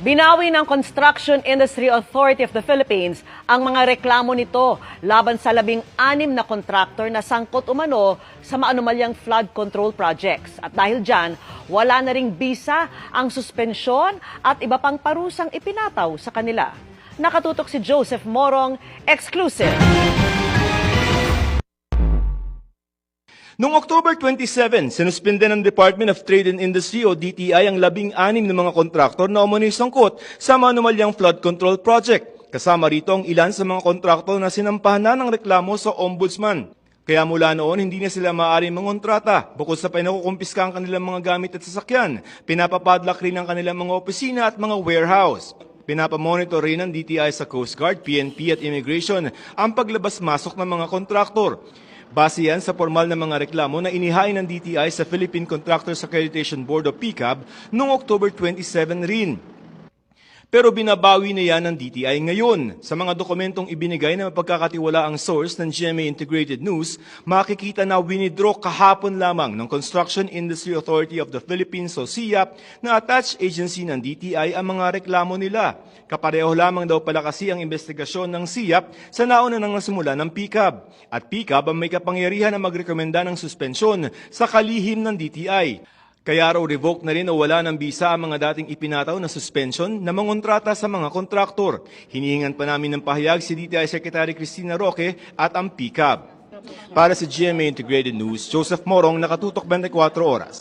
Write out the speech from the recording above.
Binawi ng Construction Industry Authority of the Philippines ang mga reklamo nito laban sa labing anim na kontraktor na sangkot umano sa maanumalyang flood control projects. At dahil dyan, wala na ring bisa ang suspensyon at iba pang parusang ipinataw sa kanila. Nakatutok si Joseph Morong, exclusive. Noong October 27, sinuspinde ng Department of Trade and Industry o DTI ang labing-anim ng mga kontraktor na umano'y sangkot sa manumalyang flood control project. Kasama rito ang ilan sa mga kontraktor na sinampahan na ng reklamo sa Ombudsman. Kaya mula noon, hindi na sila maaaring mangontrata. Bukod sa pinakukumpiska ang kanilang mga gamit at sasakyan, pinapapadlock rin ang kanilang mga opisina at mga warehouse. Pinapamonitor rin ng DTI sa Coast Guard, PNP at Immigration ang paglabas-masok ng mga kontraktor. Base yan sa formal na mga reklamo na inihain ng DTI sa Philippine Contractors Accreditation Board o PCAB noong October 27 rin. Pero binabawi na yan ng DTI ngayon. Sa mga dokumentong ibinigay na mapagkakatiwala ang source ng GMA Integrated News, makikita na winidraw kahapon lamang ng Construction Industry Authority of the Philippines o SIAP na attached agency ng DTI ang mga reklamo nila. Kapareho lamang daw pala kasi ang investigasyon ng SIAP sa nauna nang nasimula ng PCAB. At PCAB ang may kapangyarihan na magrekomenda ng suspensyon sa kalihim ng DTI. Kaya raw revoke na rin o wala ng bisa ang mga dating ipinataw na suspension na mangontrata sa mga kontraktor. Hinihingan pa namin ng pahayag si DTI Secretary Cristina Roque at ang PCAB. Para sa GMA Integrated News, Joseph Morong, Nakatutok 24 Oras.